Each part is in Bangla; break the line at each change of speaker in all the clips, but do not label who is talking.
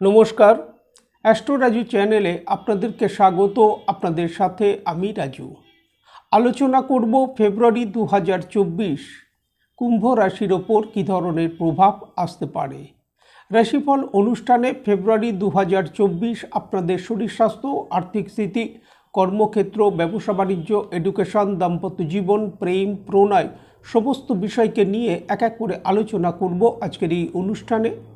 নমস্কার। অ্যাস্ট্রো রাজু চ্যানেলে আপনাদেরকে স্বাগত। আপনাদের সাথে আমি রাজু। আলোচনা করব ফেব্রুয়ারি দু হাজার চব্বিশ। কুম্ভ রাশির ওপর কী ধরনের প্রভাব আসতে পারে? রাশিফল অনুষ্ঠানে ফেব্রুয়ারি দু হাজার চব্বিশ আপনাদের শরীর স্বাস্থ্য, আর্থিক স্থিতি, কর্মক্ষেত্র, ব্যবসা, বাণিজ্য এডুকেশন দাম্পত্য জীবন, প্রেম, প্রণয়, সমস্ত বিষয়কে নিয়ে এক এক করে আলোচনা করব আজকের এই অনুষ্ঠানে।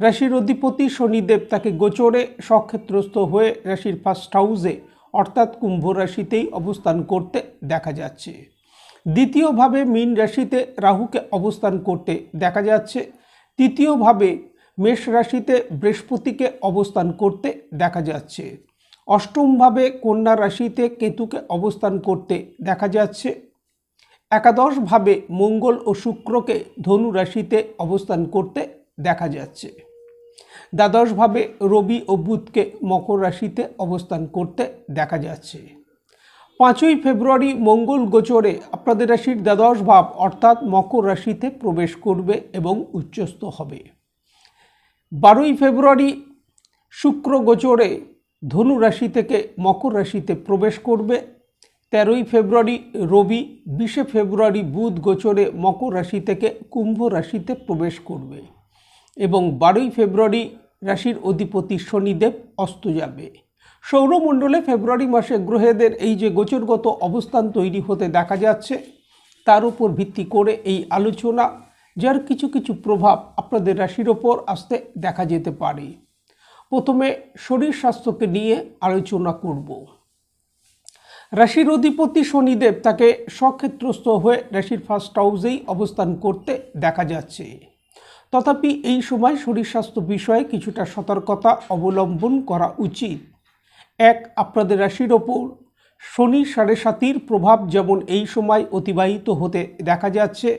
রাশির অধিপতি শনিদেব তাকে গোচরে সক্ষেত্রস্থ হয়ে রাশির ফার্স্ট হাউসে অর্থাৎ কুম্ভ রাশিতেই অবস্থান করতে দেখা যাচ্ছে। দ্বিতীয়ভাবে মীন রাশিতে রাহুকে অবস্থান করতে দেখা যাচ্ছে। তৃতীয়ভাবে মেষ রাশিতে বৃহস্পতিকে অবস্থান করতে দেখা যাচ্ছে। অষ্টমভাবে কন্যা রাশিতে কেতুকে অবস্থান করতে দেখা যাচ্ছে। একাদশভাবে মঙ্গল ও শুক্রকে ধনু রাশিতে অবস্থান করতে দেখা যাচ্ছে। দ্বাদশভাবে রবি ও বুধকে মকর রাশিতে অবস্থান করতে দেখা যাচ্ছে। পাঁচই ফেব্রুয়ারি মঙ্গল গোচরে আপনাদের রাশির দ্বাদশ ভাব অর্থাৎ মকর রাশিতে প্রবেশ করবে এবং উচ্চস্থ হবে। বারোই ফেব্রুয়ারি শুক্র গোচরে ধনু রাশি থেকে মকর রাশিতে প্রবেশ করবে। তেরোই ফেব্রুয়ারি রবি, বিশে ফেব্রুয়ারি বুধ গোচরে মকর রাশি থেকে কুম্ভ রাশিতে প্রবেশ করবে। এবং বারোই ফেব্রুয়ারি রাশির অধিপতি শনিদেব অস্ত যাবে। সৌরমণ্ডলে ফেব্রুয়ারি মাসে গ্রহেদের এই যে গোচরগত অবস্থান তৈরি হতে দেখা যাচ্ছে, তার উপর ভিত্তি করে এই আলোচনা, যার কিছু কিছু প্রভাব আপনাদের রাশির ওপর আসতে দেখা যেতে পারে। প্রথমে শরীর স্বাস্থ্যকে নিয়ে আলোচনা করব। রাশির অধিপতি শনিদেব তাকে সক্ষেত্রস্থ হয়ে রাশির ফার্স্ট হাউসেই অবস্থান করতে দেখা যাচ্ছে। তথাপি এই সময় শরীর স্বাস্থ্য বিষয়ে কিছুটা সতর্কতা অবলম্বন করা উচিত। এক, আপনাদের রাশির ওপর শনি সাড়ে সাতির প্রভাব যেমন এই সময় অতিবাহিত হতে দেখা যাচ্ছে।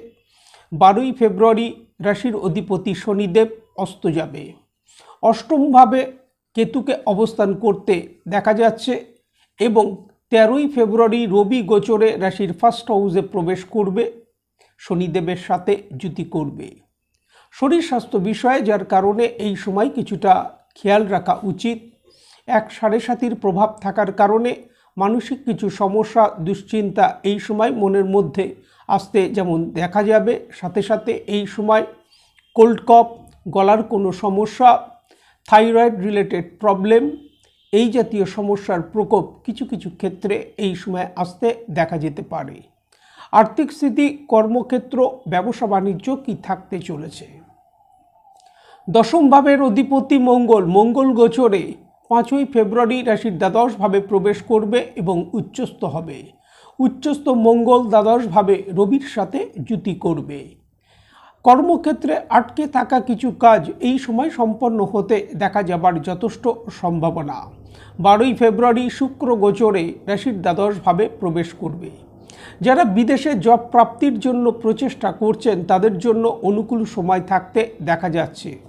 বারোই ফেব্রুয়ারি রাশির অধিপতি শনিদেব অস্ত যাবে। অষ্টমভাবে কেতুকে অবস্থান করতে দেখা যাচ্ছে এবং তেরোই ফেব্রুয়ারি রবি গোচরে রাশির ফার্স্ট হাউসে প্রবেশ করবে। শনিদেবের সাথে জুতি করবে। শরীর স্বাস্থ্য বিষয়ে যার কারণে এই সময় কিছুটা খেয়াল রাখা উচিত। এক সাড়ে সাতির প্রভাব থাকার কারণে মানসিক কিছু সমস্যা, দুশ্চিন্তা এই সময় মনের মধ্যে আসতে যেমন দেখা যাবে, সাথে সাথে এই সময় কোল্ড কপ গলার কোনো সমস্যা, থাইরয়েড রিলেটেড প্রবলেম এই জাতীয় সমস্যার প্রকোপ কিছু কিছু ক্ষেত্রে এই সময় আসতে দেখা যেতে পারে। আর্থিক স্থিতি, কর্মক্ষেত্র, ব্যবসা বাণিজ্য কি থাকতে চলেছে? দশম ভাবের অধিপতি মঙ্গল। মঙ্গল গোচরে পাঁচই ফেব্রুয়ারি রাশির দ্বাদশভাবে প্রবেশ করবে এবং উচ্চস্থ হবে। উচ্চস্থ মঙ্গল দ্বাদশভাবে রবির সাথে জুতি করবে। কর্মক্ষেত্রে আটকে থাকা কিছু কাজ এই সময় সম্পন্ন হতে দেখা যাবার যথেষ্ট সম্ভাবনা। বারোই ফেব্রুয়ারি শুক্র গোচরে রাশির দ্বাদশভাবে প্রবেশ করবে। যারা বিদেশে জব প্রাপ্তির জন্য প্রচেষ্টা করছেন, তাদের জন্য অনুকূল সময় থাকতে দেখা যাচ্ছে।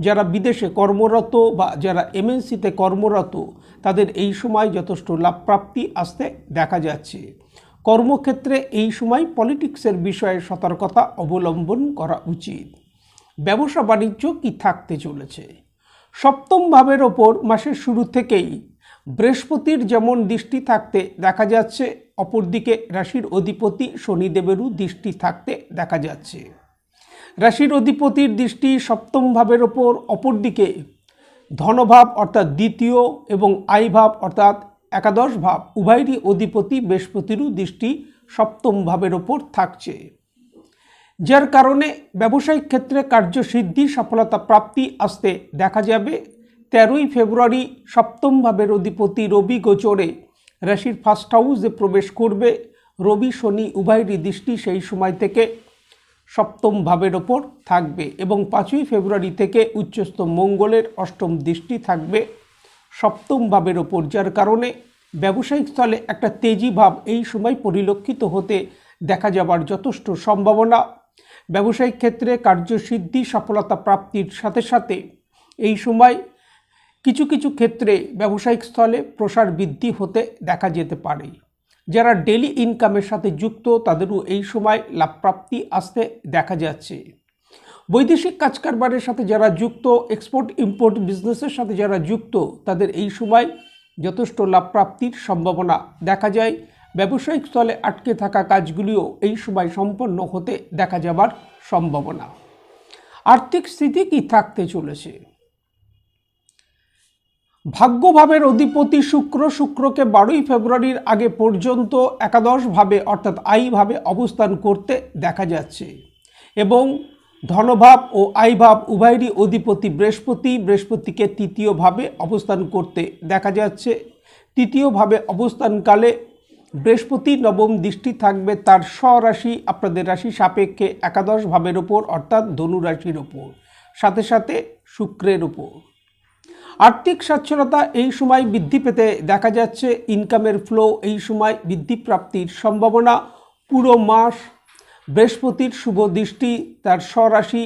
যারা বিদেশে কর্মরত বা যারা এমএনসিতে কর্মরত, তাদের এই সময় যথেষ্ট লাভপ্রাপ্তি আসতে দেখা যাচ্ছে। কর্মক্ষেত্রে এই সময় পলিটিক্সের বিষয়ে সতর্কতা অবলম্বন করা উচিত। ব্যবসা বাণিজ্য কি থাকতে চলেছে? সপ্তম ভাবের ওপর মাসের শুরু থেকেই বৃহস্পতির যেমন দৃষ্টি থাকতে দেখা যাচ্ছে অপরদিকে রাশির অধিপতি শনিদেবেরও দৃষ্টি থাকতে দেখা যাচ্ছে। রাশির অধিপতির দৃষ্টি সপ্তম ভাবের ওপর, অপরদিকে ধনভাব অর্থাৎ দ্বিতীয় এবং আয়ভাব অর্থাৎ একাদশ ভাব উভয়েরই অধিপতি বৃহস্পতিরও দৃষ্টি সপ্তম ভাবের ওপর থাকছে। যার কারণে ব্যবসায়িক ক্ষেত্রে কার্যসিদ্ধি, সফলতা প্রাপ্তি আসতে দেখা যাবে। তেরোই ফেব্রুয়ারি সপ্তম ভাবের অধিপতি রবি গোচরে রাশির ফার্স্ট হাউসে প্রবেশ করবে। রবি, শনি উভয়েরই দৃষ্টি সেই সময় থেকে সপ্তম ভাবের ওপর থাকবে এবং পাঁচই ফেব্রুয়ারি থেকে উচ্চস্থ মঙ্গলের অষ্টম দৃষ্টি থাকবে সপ্তম ভাবের ওপর, যার কারণে ব্যবসায়িক স্থলে একটা তেজি ভাব এই সময় পরিলক্ষিত হতে দেখা যাবার যথেষ্ট সম্ভাবনা। ব্যবসায়িক ক্ষেত্রে কার্যসিদ্ধি, সফলতা প্রাপ্তির সাথে সাথে এই সময় কিছু কিছু ক্ষেত্রে ব্যবসায়িক স্থলে প্রসার বৃদ্ধি হতে দেখা যেতে পারে। যারা ডেলি ইনকামের সাথে যুক্ত, তাদেরও এই সময় লাভপ্রাপ্তি আসতে দেখা যাচ্ছে। বৈদেশিক কাজ কারবারের সাথে যারা যুক্ত এক্সপোর্ট ইম্পোর্ট বিজনেসের সাথে যারা যুক্ত, তাদের এই সময় যথেষ্ট লাভপ্রাপ্তির সম্ভাবনা দেখা যায়। ব্যবসায়িক স্থলে আটকে থাকা কাজগুলিও এই সময় সম্পন্ন হতে দেখা যাবার সম্ভাবনা। আর্থিক স্থিতি কি থাকতে চলেছে? ভাগ্যভাবের অধিপতি শুক্র শুক্রকে বারোই ফেব্রুয়ারির আগে পর্যন্ত একাদশভাবে, অর্থাৎ আইভাবে অবস্থান করতে দেখা যাচ্ছে। এবং ধনভাব ও আইভাব উভয়েরই অধিপতি বৃহস্পতি, বৃহস্পতিকে তৃতীয়ভাবে অবস্থান করতে দেখা যাচ্ছে। তৃতীয়ভাবে অবস্থানকালে বৃহস্পতি নবম দৃষ্টি থাকবে তার স্বরাশি, আপনাদের রাশি সাপেক্ষে একাদশ ভাবের ওপর, অর্থাৎ ধনুরাশির ওপর। সাথে সাথে শুক্রের ওপর। আর্থিক সচ্ছলতা এই সময় বৃদ্ধি পেতে দেখা যাচ্ছে, ইনকামের ফ্লো এই সময় বৃদ্ধি প্রাপ্তির সম্ভাবনা। পুরো মাস বৃহস্পতির শুভ দৃষ্টি, তার স্বরাশি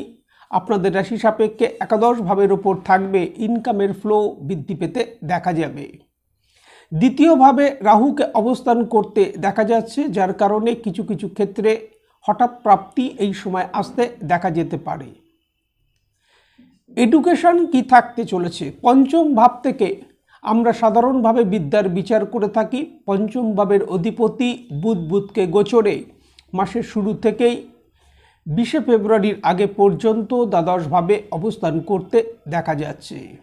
আপনাদের রাশি সাপেক্ষে একাদশ ভাবের ওপর থাকবে, ইনকামের ফ্লো বৃদ্ধি পেতে দেখা যাবে। দ্বিতীয়ভাবে রাহুকে অবস্থান করতে দেখা যাচ্ছে, যার কারণে কিছু কিছু ক্ষেত্রে হঠাৎ প্রাপ্তি এই সময় আসতে দেখা যেতে পারে। এডুকেশন কি থাকতে চলেছে? পঞ্চম ভাব থেকে আমরা সাধারণভাবে বিদ্যার বিচার করে থাকি। পঞ্চম ভাবের অধিপতি বুধ বুধকে গোচরে মাসের শুরু থেকেই বিশে ফেব্রুয়ারির আগে পর্যন্ত দ্বাদশভাবে অবস্থান করতে দেখা যাচ্ছে।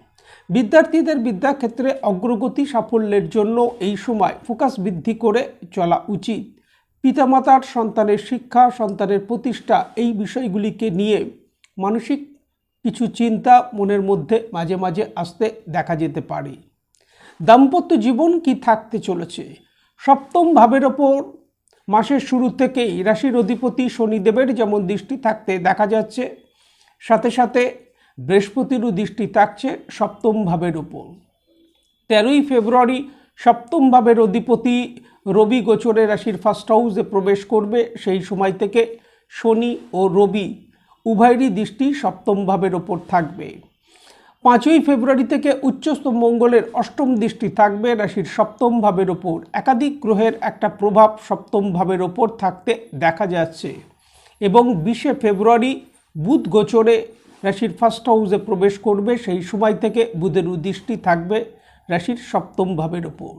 বিদ্যার্থীদের বিদ্যাক্ষেত্রে অগ্রগতি সাফল্যের জন্য এই সময় ফোকাস বৃদ্ধি করে চলা উচিত। পিতামাতার সন্তানের শিক্ষা, সন্তানের প্রতিষ্ঠা এই বিষয়গুলিকে নিয়ে মানসিক কিছু চিন্তা মনের মধ্যে মাঝে মাঝে আসতে দেখা যেতে পারে। দাম্পত্য জীবন কি থাকতে চলেছে? সপ্তম ভাবের ওপর মাসের শুরু থেকেই রাশির অধিপতি শনিদেবের যেমন দৃষ্টি থাকতে দেখা যাচ্ছে, সাথে সাথে বৃহস্পতিরও দৃষ্টি থাকছে সপ্তম ভাবের ওপর। তেরোই ফেব্রুয়ারি সপ্তম ভাবের অধিপতি রবি গোচরে রাশির ফার্স্ট হাউসে প্রবেশ করবে, সেই সময় থেকে শনি ও রবি উভয়েরই দৃষ্টি সপ্তম ভাবের ওপর থাকবে। পাঁচই ফেব্রুয়ারি থেকে উচ্চস্থ মঙ্গলের অষ্টম দৃষ্টি থাকবে রাশির সপ্তম ভাবের ওপর। একাধিক গ্রহের একটা প্রভাব সপ্তম ভাবের ওপর থাকতে দেখা যাচ্ছে। এবং বিশে ফেব্রুয়ারি বুধ গোচরে রাশির ফার্স্ট হাউসে প্রবেশ করবে, সেই সময় থেকে বুধের দৃষ্টি থাকবে রাশির সপ্তম ভাবের ওপর।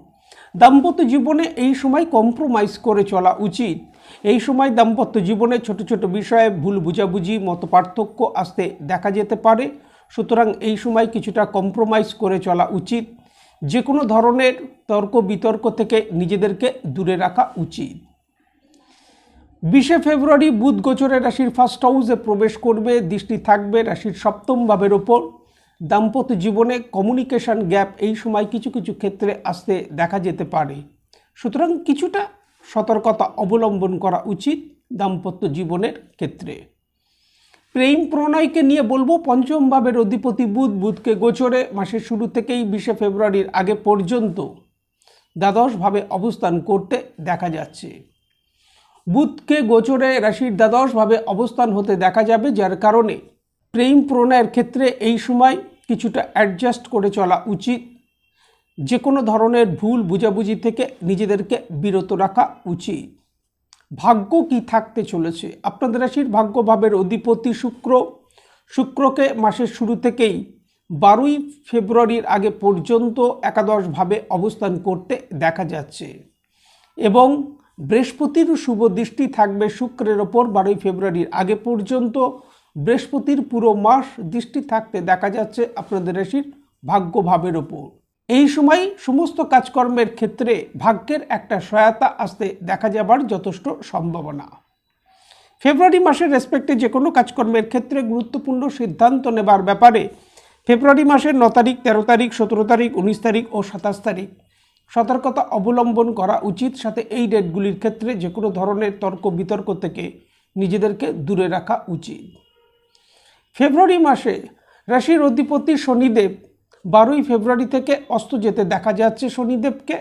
দাম্পত্য জীবনে এই সময় কম্প্রোমাইজ করে চলা উচিত। এই সময় দাম্পত্য জীবনে ছোট ছোট বিষয়ে ভুল বুঝাবুঝি, মত পার্থক্য আসতে দেখা যেতে পারে। সুতরাং এই সময় কিছুটা কম্প্রোমাইজ করে চলা উচিত। যে কোনো ধরনের তর্ক বিতর্ক থেকে নিজেদেরকে দূরে রাখা উচিত। বিশে ফেব্রুয়ারি বুধ গোচরে রাশির ফার্স্ট হাউসে প্রবেশ করবে, দৃষ্টি থাকবে রাশির সপ্তম ভাবের ওপর। দাম্পত্য জীবনে কমিউনিকেশন গ্যাপ এই সময় কিছু কিছু ক্ষেত্রে আসতে দেখা যেতে পারে। সুতরাং কিছুটা সতর্কতা অবলম্বন করা উচিত দাম্পত্য জীবনের ক্ষেত্রে। প্রেম প্রণয়কে নিয়ে বলব, পঞ্চম ভাবের অধিপতি বুধ, বুধকে গোচরে মাসের শুরু থেকেই বিশে ফেব্রুয়ারির আগে পর্যন্ত দ্বাদশভাবে অবস্থান করতে দেখা যাচ্ছে। বুধকে গোচরে রাশির দ্বাদশভাবে অবস্থান হতে দেখা যাবে, যার কারণে প্রেম প্রণয়ের ক্ষেত্রে এই সময় কিছুটা অ্যাডজাস্ট করে চলা উচিত। যে কোনো ধরনের ভুল বুঝাবুঝি থেকে নিজেদেরকে বিরত রাখা উচিত। ভাগ্য কি থাকতে চলেছে? আপনাদের রাশির ভাগ্যভাবের অধিপতি শুক্র। শুক্রকে মাসের শুরু থেকেই বারোই ফেব্রুয়ারির আগে পর্যন্ত একাদশভাবে অবস্থান করতে দেখা যাচ্ছে। এবং বৃহস্পতির শুভ দৃষ্টি থাকবে শুক্রের ওপর বারোই ফেব্রুয়ারির আগে পর্যন্ত। বৃহস্পতির পুরো মাস দৃষ্টি থাকতে দেখা যাচ্ছে আপনাদের রাশির ভাগ্যভাবের ওপর। এই সময় সমস্ত কাজকর্মের ক্ষেত্রে ভাগ্যের একটা সহায়তা আসতে দেখা যাবার যথেষ্ট সম্ভাবনা। ফেব্রুয়ারি মাসের রেসপেক্টে যে কোনো কাজকর্মের ক্ষেত্রে গুরুত্বপূর্ণ সিদ্ধান্ত নেবার ব্যাপারে ফেব্রুয়ারি মাসের ন তারিখ, তেরো তারিখ, সতেরো তারিখ, উনিশ তারিখ ও সাতাশ তারিখ। সতর্কতা অবলম্বন করা উচিত, সাথে এই ডেটগুলির ক্ষেত্রে যে কোনো ধরনের তর্ক বিতর্ক থেকে নিজেদেরকে দূরে রাখা উচিত। ফেব্রুয়ারি মাসে রাশির অধিপতি শনিদেব বারোই ফেব্রুয়ারি থেকে অস্ত যেতে দেখা যাচ্ছে শনিদেবকে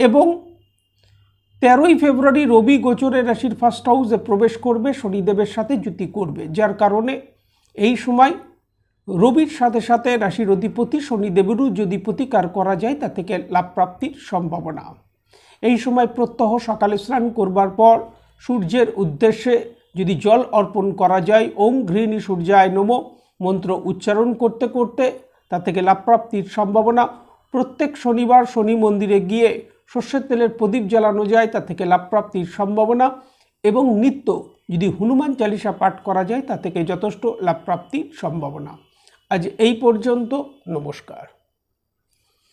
এবং তেরোই ফেব্রুয়ারি রবি গোচরে রাশির ফার্স্ট হাউসে প্রবেশ করবে, শনিদেবের সাথে জুতি করবে। যার কারণে এই সময় রবির সাথে সাথে রাশির অধিপতি শনিদেবেরও যদি প্রতিকার করা যায়, তা থেকে লাভ প্রাপ্তির সম্ভাবনা। এই সময় প্রত্যহ সকালে স্নান করবার পর সূর্যের উদ্দেশ্যে যদি জল অর্পণ করা যায়, ওম ঘৃণী সূর্যায় নম, মন্ত্র উচ্চারণ করতে করতে তা থেকে লাভপ্রাপ্তির সম্ভাবনা। প্রত্যেক শনিবার শনি মন্দিরে গিয়ে সর্ষের তেলের প্রদীপ জ্বালানো যায় তা থেকে লাভ প্রাপ্তির সম্ভাবনা। এবং নিত্য যদি হনুমান চালিসা পাঠ করা যায় তা থেকে যথেষ্ট লাভপ্রাপ্তির সম্ভাবনা। আজ এই পর্যন্ত, নমস্কার।